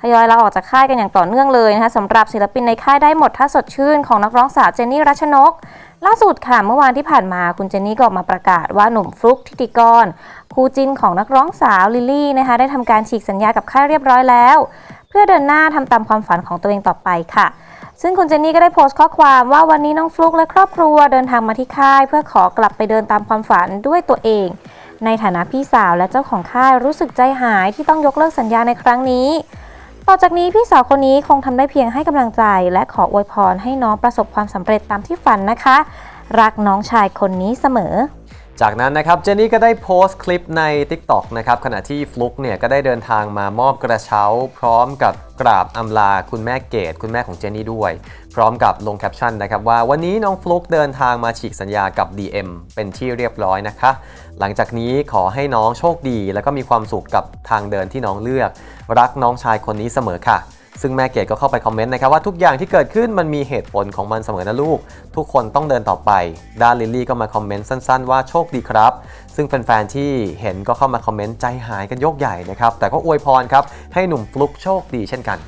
ทยอยลาออกจากค่ายกันอย่างต่อเนื่องเลยนะคะสำหรับศิลปินในค่ายได้หมดถ้าสดชื่นของนักร้องสาวเจนนี่รัชนก ล่าสุดค่ะเมื่อวานที่ผ่านมาคุณเจนนี่ก็ออกมาประกาศว่าหนุ่มฟลุกทิติกรคู่จิ้นของนักร้องสาวลิลลี่นะคะได้ทำการฉีกสัญญากับค่ายเรียบร้อยแล้ว เพื่อเดินหน้าทำตามความฝันของตัวเองต่อไปค่ะซึ่งคุณเจนนี่ก็ได้โพสต์ข้อความว่าวันนี้น้องฟลุกและครอบครัวเดินทางมาที่ค่าย เพื่อขอกลับไปเดินตามความฝันด้วยตัวเอง ในฐานะพี่สาวและเจ้าของค่ายรู้สึกใจหายที่ต้องยกเลิกสัญญาในครั้งนี้ ต่อจากนี้พี่สาวคนนี้คงทำได้เพียงให้กำลังใจ และขออวยพรให้น้องประสบความสำเร็จตามที่ฝันนะคะ รักน้องชายคนนี้เสมอ จากนั้นนะครับเจนนี่ก็ได้โพสต์คลิปใน TikTok นะครับขณะที่ฟลุกเนี่ยก็ได้เดินทางมามอบกระเช้า พร้อมกับกราบอำลาคุณแม่เกดคุณแม่ของเจนนี่ด้วย พร้อมกับลงแคปชั่นนะครับว่าวันนี้น้องฟลุกเดินทางมาฉีกสัญญากับ DM เป็นที่เรียบร้อยนะคะ หลังจากนี้ขอให้น้องโชคดี แล้วก็มีความสุขกับทางเดินที่น้องเลือก รักน้องชายคนนี้เสมอค่ะ ซึ่งแม่เกดก็เข้าไปคอมเมนต์นะครับว่าทุกอย่างที่เกิดขึ้นมันมีเหตุผลของมันเสมอนะลูก ทุกคนต้องเดินต่อไปด้านลิลลี่ก็มาคอมเมนต์สั้นๆ ว่าโชคดีครับ ซึ่งแฟนๆที่เห็นก็เข้ามาคอมเมนต์ใจหายกันยกใหญ่นะครับแต่ก็อวยพรครับให้หนุ่มฟลุกโชคดีเช่นกัน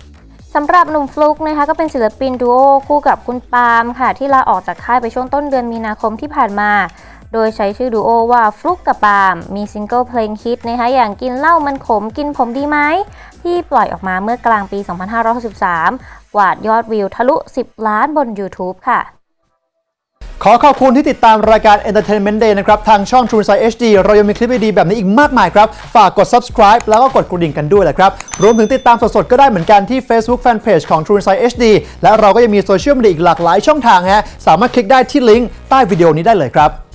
สำหรับหนุ่มฟลุกนะคะก็เป็นศิลปินดูโอคู่กับคุณปาล์มค่ะ ที่ลาออกจากค่ายไปช่วงต้นเดือนมีนาคมที่ผ่านมา โดยใช้ชื่อดูโอว่าฟลุกกับปาล์มมีซิงเกิลเพลงฮิตนะคะอย่างกินเหล้ามันขมกินผมดีไหม ที่ปล่อยออกมาเมื่อกลางปี 2563 กวาดยอดวิวทะลุ 10 ล้านบน YouTube ค่ะ ขอขอบคุณที่ติดตามรายการ Entertainment Day นะครับ ทางช่อง True Insight HD เรายังมีคลิปดีๆแบบนี้อีกมากมายครับ ฝากกด subscribe แล้วก็กดกระดิ่งกันด้วยแหละครับ รวมถึงติดตามสดๆ ก็ได้เหมือนกันที่ Facebook Fanpage ของ True Insight HD และเราก็ยังมีโซเชียลมีเดียอีกหลากหลายช่องทางฮะสามารถคลิกได้ที่ลิงก์ใต้วิดีโอนี้ได้เลยครับ